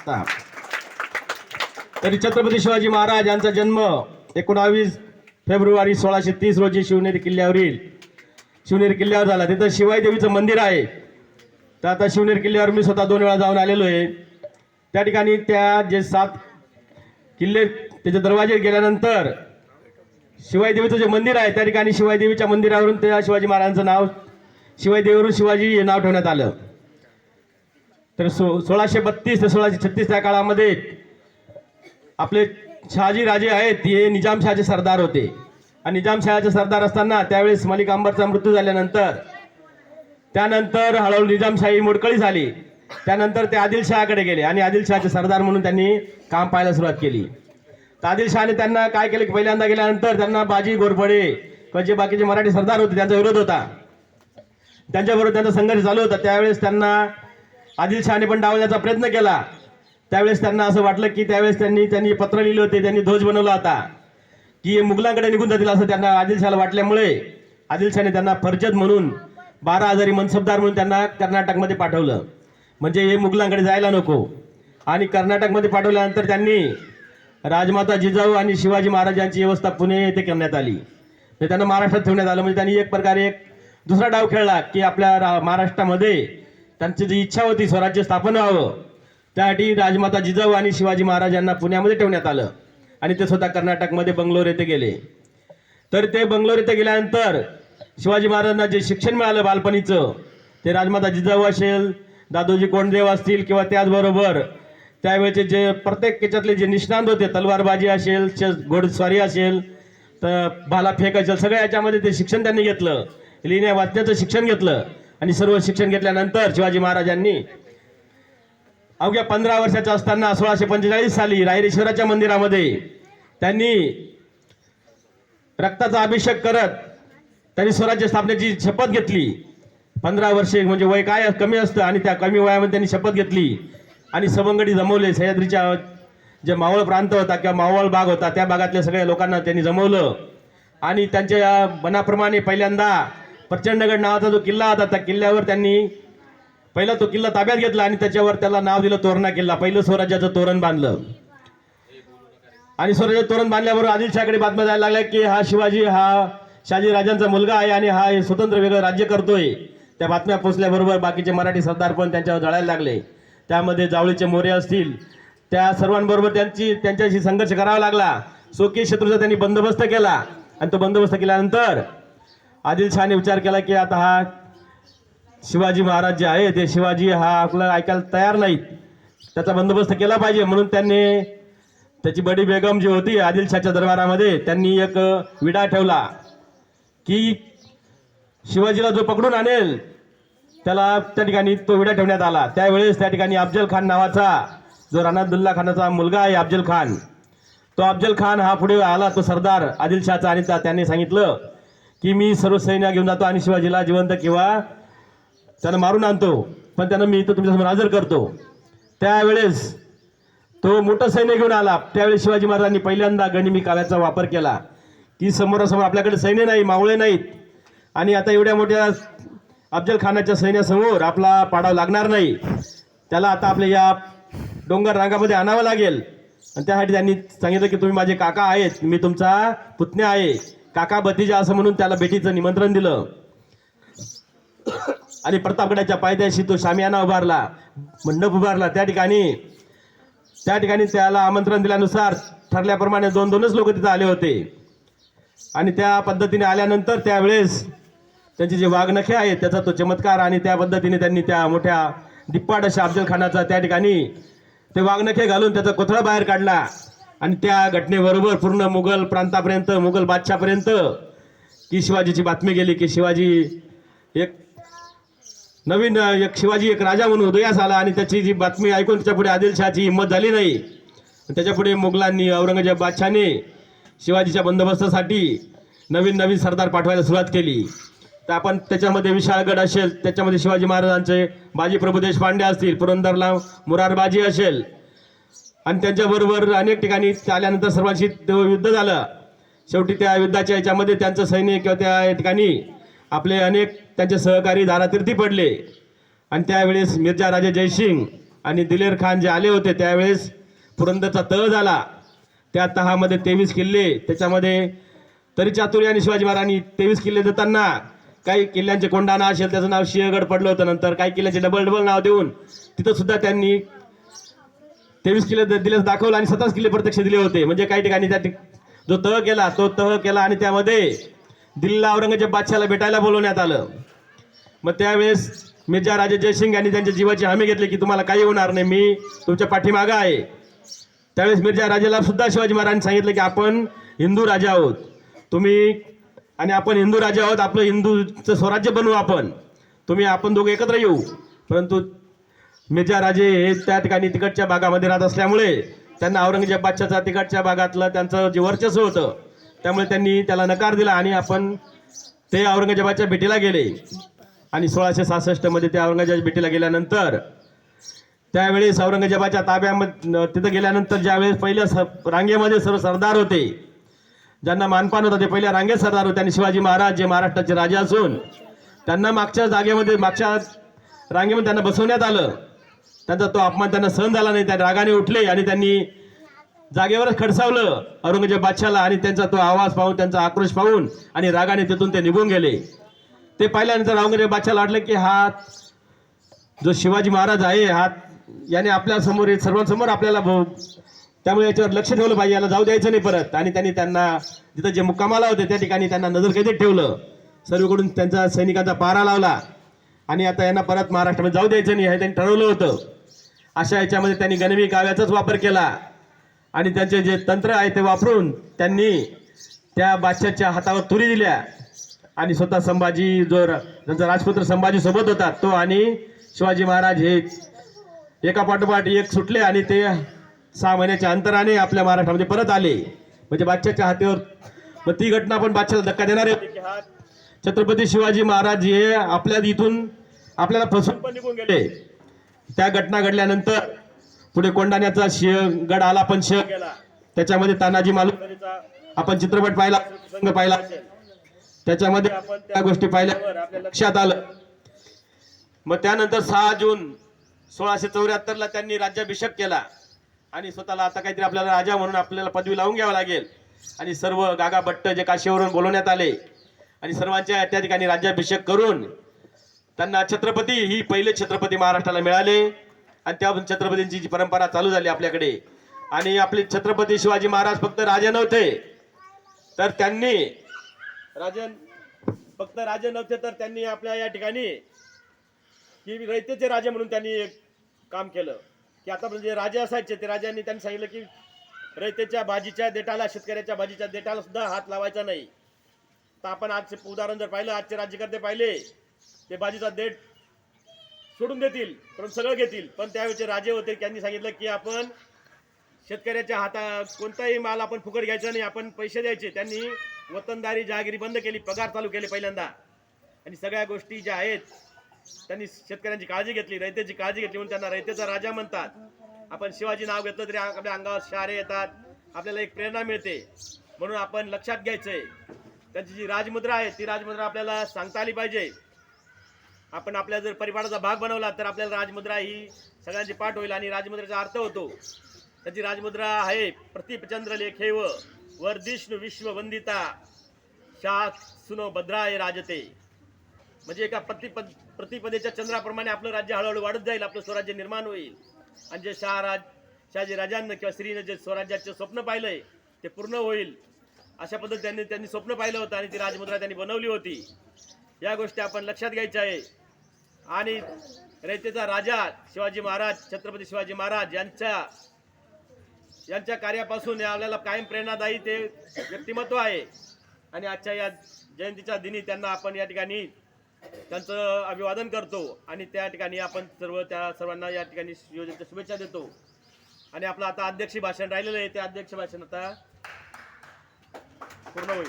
आता. तरी छत्रपती शिवाजी महाराज यांचा जन्म एकोणावीस फेब्रुवारी सोळाशे तीस रोजी शिवनेरी किल्ल्यावरील शिवनेरी किल्ल्यावर झाला. तिथं शिवाई देवीचं मंदिर आहे. तर आता शिवनेरी किल्ल्यावर मी स्वतः दोन वेळा जाऊन आलेलो आहे. त्या ठिकाणी त्या जे सात किल्ले त्याच्या दरवाजे गेल्यानंतर शिवाई देवीचं जे मंदिर आहे त्या ठिकाणी शिवाई देवीच्या मंदिरावरून त्या शिवाजी महाराजांचं नाव शिवाई देवीवरून शिवाजी हे नाव ठेवण्यात आलं. तर सो सोळाशे बत्तीस ते सोळाशे छत्तीस त्या काळामध्ये आपले शहाजी राजे आहेत हे निजामशहाचे सरदार होते. आणि निजामशहाचे सरदार असताना त्यावेळेस मलिक अंबरचा मृत्यू झाल्यानंतर त्यानंतर हळूहळू निजामशाही मोडकळी झाली. त्यानंतर ते आदिलशहाकडे गेले आणि आदिलशहाचे सरदार म्हणून त्यांनी काम पाहायला सुरुवात केली. तर आदिलशहाने त्यांना काय केलं? की पहिल्यांदा गेल्यानंतर त्यांना बाजी गोरफडे किंवा जे बाकीचे मराठी सरदार होते त्यांचा विरोध होता. त्यांच्याबरोबर त्यांचा संघर्ष चालू होता. त्यावेळेस त्यांना आदिलशहाने पण डावण्याचा प्रयत्न केला. त्यावेळेस त्यांना असं वाटलं की त्यावेळेस त्यांनी त्यांनी पत्र लिहिले होते त्यांनी ध्वज बनवला होता. की हे मुघलांकडे निघून जातील असं त्यांना आदिलशहाला वाटल्यामुळे आदिलशहाने त्यांना फरजत म्हणून बारा हजारी मनसबदार म्हणून त्यांना कर्नाटकमध्ये पाठवलं. म्हणजे हे मुघलांकडे जायला नको. आणि कर्नाटकमध्ये पाठवल्यानंतर त्यांनी राजमाता जिजाऊ आणि शिवाजी महाराजांची व्यवस्था पुणे येथे करण्यात आली. म्हणजे त्यांना महाराष्ट्रात ठेवण्यात आलं. म्हणजे त्यांनी एक प्रकारे एक दुसरा डाव खेळला की आपल्या रा- महाराष्ट्रामध्ये त्यांची जी इच्छा होती स्वराज्य स्थापन व्हावं त्यासाठी राजमाता जिजाऊ आणि शिवाजी महाराजांना पुण्यामध्ये ठेवण्यात आलं. आणि ते स्वतः कर्नाटकमध्ये बंगलोर येथे गेले. तर ते बंगलोर येथे गेल्यानंतर शिवाजी महाराजांना जे शिक्षण मिळालं बालपणीचं ते राजमाता जिजाऊ असेल दादोजी कोंडदेव असतील किंवा त्याचबरोबर त्यावेळेचे जे प्रत्येक याच्यातले जे निष्णांत होते तलवारबाजी असेल घोडस्वारी असेल तर भाला फेक असेल सगळ्या याच्यामध्ये ते शिक्षण त्यांनी घेतलं. लिहिण्या वाचण्याचं शिक्षण घेतलं. आणि सर्व शिक्षण घेतल्यानंतर शिवाजी महाराजांनी अवघ्या पंधरा वर्षाच्या असताना सोळाशे पंचेचाळीस साली रायरेश्वराच्या मंदिरामध्ये त्यांनी रक्ताचा अभिषेक करत त्यांनी स्वराज्य स्थापनेची शपथ घेतली. पंधरा वर्षे म्हणजे वय काय कमी असतं आणि त्या कमी वयामध्ये त्यांनी शपथ घेतली. आणि सवंगडी जमवले. सह्याद्रीच्या जे मावळ प्रांत होता किंवा मावळ भाग होता त्या भागातल्या सगळ्या लोकांना त्यांनी जमवलं. आणि त्यांच्या मनाप्रमाणे पहिल्यांदा प्रचंडगड नावाचा जो किल्ला होता त्या किल्ल्यावर त्यांनी पहिला तो किल्ला ताब्यात घेतला आणि त्याच्यावर त्याला नाव दिलं तोरणा किल्ला. पहिलं स्वराज्याचं तोरण बांधलं. आणि स्वराज्य तोरण बांधल्याबरोबर आदिलशाहकडे बातम्या जायला लागल्या की हा शिवाजी हा शहाजी राजांचा मुलगा आहे आणि हा हे स्वतंत्र वेगळं राज्य करतोय. त्या बातम्या पोचल्याबरोबर बाकीचे मराठी सरदार पण त्यांच्यावर जळायला लागले. त्यामध्ये जावळीचे मोरे असतील. त्या सर्वांबरोबर त्यांची त्यांच्याशी संघर्ष करावा लागला. सोके शत्रूचा त्यांनी बंदोबस्त केला. आणि तो बंदोबस्त केल्यानंतर आदिलशहाने विचार केला की आता हा शिवाजी महाराज जे आहे ते शिवाजी हा आपलं ऐकायला तयार नाहीत. त्याचा बंदोबस्त केला पाहिजे म्हणून त्यांनी त्याची बडी बेगम जी होती आदिलशाहच्या दरबारामध्ये त्यांनी एक विडा ठेवला की शिवाजीला जो पकडून आणेल त्याला त्या ठिकाणी तो विडा ठेवण्यात आला. त्यावेळेस त्या ठिकाणी अफजल खान नावाचा जो रानादुल्ला खानाचा मुलगा आहे अफजल खान तो अफजल खान हा पुढे आला तो सरदार आदिलशहाचा आणि त्याने सांगितलं की मी सर्व सैन्य घेऊन जातो आणि शिवाजीला जिवंत किंवा त्यानं मारून आणतो. पण त्यानं मी इथं तुमच्यासमोर हजर करतो. त्यावेळेस तो मोठं सैन्य घेऊन आला. त्यावेळेस शिवाजी महाराजांनी पहिल्यांदा गणिमी काव्याचा वापर केला. की समोरासमोर आपल्याकडे सैन्य नाही मावळे नाहीत. आणि आता एवढ्या मोठ्या अफजल खानाच्या सैन्यासमोर आपला पाडाव लागणार नाही. त्याला आता आपल्या या डोंगर रांगामध्ये आणावं लागेल. आणि त्यासाठी त्यांनी सांगितलं की तुम्ही माझे काका आहेत मी तुमचा पुतण्या आहे. काका भतीजा असं म्हणून त्याला भेटीचं निमंत्रण दिलं. आणि प्रतापगडाच्या पायथ्याशी तो शामियाना उभारला. मंडप उभारला. त्या ठिकाणी त्या ठिकाणी त्याला आमंत्रण दिल्यानुसार ठरल्याप्रमाणे दोन दोनच लोक तिथं आले होते. आणि त्या पद्धतीने आल्यानंतर त्यावेळेस त्यांचे जे वाघनखे आहेत त्याचा तो चमत्कार आणि त्या पद्धतीने त्यांनी त्या मोठ्या दिप्पाड अशा अफजल खानाचा त्या ठिकाणी ते वाघनखे घालून त्याचा कोथळा बाहेर काढला. आणि त्या घटनेबरोबर पूर्ण मुघल प्रांतापर्यंत मुघल बादशापर्यंत की शिवाजीची बातमी गेली की शिवाजी एक नवीन एक शिवाजी एक राजा म्हणून उदयास आला आणि त्याची जी बातमी ऐकून त्याच्यापुढे आदिलशहाची हिंमत झाली नाही. त्याच्यापुढे मुघलांनी औरंगजेब बादशाने शिवाजीच्या बंदोबस्तासाठी नवीन नवीन सरदार पाठवायला सुरुवात केली. तर आपण त्याच्यामध्ये विशाळगड असेल त्याच्यामध्ये शिवाजी महाराजांचे बाजी प्रभू देशपांडे असतील पुरंदरला मुरारबाजी असेल आणि त्यांच्याबरोबर अनेक ठिकाणी आल्यानंतर सर्वांशी युद्ध झालं. शेवटी त्या युद्धाच्या याच्यामध्ये त्यांचं सैन्य किंवा त्या ठिकाणी आपले अनेक त्यांचे सहकारी धारातीर्थी पडले. आणि त्यावेळेस मिर्झा राजे जयसिंग आणि दिलेर खान जे आले होते त्यावेळेस पुरंदरचा तह झाला. त्या तहामध्ये तेवीस किल्ले त्याच्यामध्ये तरी चातुर्य आणि शिवाजी महाराजांनी तेवीस किल्ले देताना काही किल्ल्यांचे कोंडाणा असेल त्याचं नाव सिंहगड पडलं होतं. नंतर काही किल्ल्याचे डबल डबल नाव देऊन तिथं सुद्धा त्यांनी तेवीस किलो द- दाखवलं आणि सतराच किलो प्रत्यक्ष दिले होते. म्हणजे काही ठिकाणी त्या जो तह केला तो तह केला आणि त्यामध्ये दिल्लीला औरंगजेब बादशाला भेटायला बोलवण्यात आलं. मग त्यावेळेस मिर्जा राजे जयसिंग यांनी त्यांच्या जीवाची हमी घेतली की तुम्हाला काही होणार नाही मी तुमच्या पाठीमागं आहे. त्यावेळेस मिर्जा राजेला सुद्धा शिवाजी महाराजांनी सांगितलं की आपण हिंदू राजा आहोत. तुम्ही आणि आपण हिंदू राजा आहोत आपलं हिंदूचं स्वराज्य बनवू आपण. तुम्ही आपण दोघं एकत्र येऊ. परंतु मिर्झा राजे हे त्या ठिकाणी तिकडच्या भागामध्ये राहत असल्यामुळे त्यांना औरंगजेब बादशाचा तिकडच्या भागातलं त्यांचं जे वर्चस्व होतं त्यामुळे त्यांनी त्याला नकार दिला आणि आपण ते औरंगजेबाच्या भेटीला गेले. आणि सोळाशे सहासष्टमध्ये ते औरंगजेबाच्या भेटीला गेल्यानंतर त्यावेळेस औरंगजेबाच्या ताब्यामध्ये तिथं गेल्यानंतर ज्यावेळेस पहिल्या स रांगेमध्ये सर्व सरदार होते ज्यांना मानपान होता ते पहिल्या रांगेत सरदार होते. आणि शिवाजी महाराज जे महाराष्ट्राचे राजा असून त्यांना मागच्या जागेमध्ये मागच्या रांगेमध्ये त्यांना बसवण्यात आलं. त्यांचा तो अपमान त्यांना सहन झाला नाही त्या रागाने उठले आणि त्यांनी जागेवरच खडसावलं औरंगजेब बादशाला आणि त्यांचा तो आवाज पाहून त्यांचा आक्रोश पाहून आणि रागाने तिथून ते निघून गेले. ते पाहिल्यानंतर औरंगजेब बादशाला वाटलं की हा जो शिवाजी महाराज आहे हा याने आपल्यासमोर सर्वांसमोर आपल्याला त्यामुळे याच्यावर लक्ष ठेवलं पाहिजे याला जाऊ द्यायचं नाही परत. आणि त्यांनी त्यांना जिथं जे मुक्कामाला होते त्या ठिकाणी त्यांना नजरकैदेत ठेवलं. सर्वकडून त्यांचा सैनिकांचा पारा लावला. आणि आता यांना परत महाराष्ट्रामध्ये जाऊ द्यायचं नाही हे त्यांनी ठरवलं होतं. अशा याच्यामध्ये त्यांनी गणवी काव्याचाच वापर केला. आणि त्यांचे जे तंत्र आहे ते वापरून त्यांनी त्या बादशाच्या हातावर तुरी दिल्या. आणि स्वतः संभाजी जो त्यांचा राजपुत्र संभाजी सोबत होता तो आणि शिवाजी महाराज हे एका पाठोपाठ एक सुटले आणि ते सहा महिन्याच्या अंतराने आपल्या महाराष्ट्रामध्ये परत आले. म्हणजे बादशाच्या हातीवर मग ती घटना पण बादशाला धक्का देणार आहे छत्रपती शिवाजी महाराज हे आपल्या इथून आपल्याला फसवून पण निघून गेले. त्या घटना घडल्यानंतर पुढे कोंडाण्याचा शिह गड आला पण शिह गेला. त्याच्यामध्ये तानाजी मालुसरेचा आपण चित्रपट पाहिला संघ पाहिला. त्याच्यामध्ये आपण त्या गोष्टी पाहिल्यावर आपल्या लक्षात आलं. मग त्यानंतर सहा जून सोळाशे चौऱ्याहत्तर ला त्यांनी राज्याभिषेक केला. आणि स्वतःला आता काहीतरी आपल्याला राजा म्हणून आपल्याला पदवी लावून घ्यावं लागेल. आणि सर्व गागा भट्ट जे काशीवरून बोलवण्यात आले. आणि सर्वांच्या त्या ठिकाणी राज्याभिषेक करून त्यांना छत्रपती ही पहिले छत्रपती महाराष्ट्राला मिळाले. आणि त्या छत्रपतींची जी परंपरा चालू झाली आपल्याकडे. आणि आपले छत्रपती शिवाजी महाराज फक्त राजे नव्हते. तर त्यांनी राजन फक्त राजे नव्हते तर त्यांनी आपल्या या ठिकाणी की रयतेचे राजे म्हणून त्यांनी एक काम केलं. की आता म्हणजे राजे असायचे ते राजांनी त्यांनी सांगितलं की रयतेच्या भाजीच्या देठाला शेतकऱ्याच्या भाजीच्या देठाला सुद्धा हात लावायचा नाही. तर आपण आजचे उदाहरण जर पाहिलं आजचे राज्यकर्ते पाहिले ते भाजीचा देठ सोडून देतील परंतु सगळं घेतील. पण त्यावेळेचे राजे होते त्यांनी सांगितलं की आपण शेतकऱ्याच्या हाता कोणताही माल आपण फुकट घ्यायचा नाही आपण पैसे द्यायचे. त्यांनी वतनदारी जहागिरी बंद केली पगार चालू केले पहिल्यांदा. आणि सगळ्या गोष्टी ज्या आहेत त्यांनी शेतकऱ्यांची काळजी घेतली रयतेची काळजी घेतली म्हणून त्यांना रयतेचा राजा म्हणतात. आपण शिवाजी नाव घेतलं तरी आपल्या अंगावर शहारे येतात आपल्याला एक प्रेरणा मिळते. म्हणून आपण लक्षात घ्यायचंय. त्यांची जी राजमुद्रा आहे ती राजमुद्रा आपल्याला सांगता आली पाहिजे. आपण आपल्या जर परिवाराचा भाग बनवला तर आपल्याला राजमुद्रा ही सगळ्यांची पाठ होईल आणि राजमुद्राचा अर्थ होतो. त्याची राजमुद्रा आहे प्रतिपचंद्र लेखेव वर्धिष्णू विश्व वंदिता सुनो भद्राय राजते. म्हणजे एका प्रतिपद प्रतिपदेच्या चंद्राप्रमाणे आपलं राज्य हळूहळू वाढत जाईल आपलं स्वराज्य निर्माण होईल. आणि जे शहाराज शहाजी राजांना किंवा स्त्रीनं जे स्वराज्याचे स्वप्न पाहिलंय ते पूर्ण होईल. अशा पद्धतीने त्यांनी त्यांनी स्वप्न पाहिलं होतं आणि ती राजमुद्रा त्यांनी बनवली होती. या गोष्टी आपण लक्षात घ्यायच्या आहे. आणि रयतेचा राजा शिवाजी महाराज छत्रपती शिवाजी महाराज यांच्या यांच्या कार्यापासून आपल्याला कायम प्रेरणादायी ते व्यक्तिमत्व आहे. आणि आजच्या या जयंतीच्या दिनी त्यांना आपण या ठिकाणी त्यांचं अभिवादन करतो आणि त्या ठिकाणी आपण सर्व त्या सर्वांना या ठिकाणी योजनेच्या शुभेच्छा देतो. आणि आपलं आता अध्यक्ष भाषण राहिलेलं आहे ते अध्यक्ष भाषण आता पूर्ण होईल.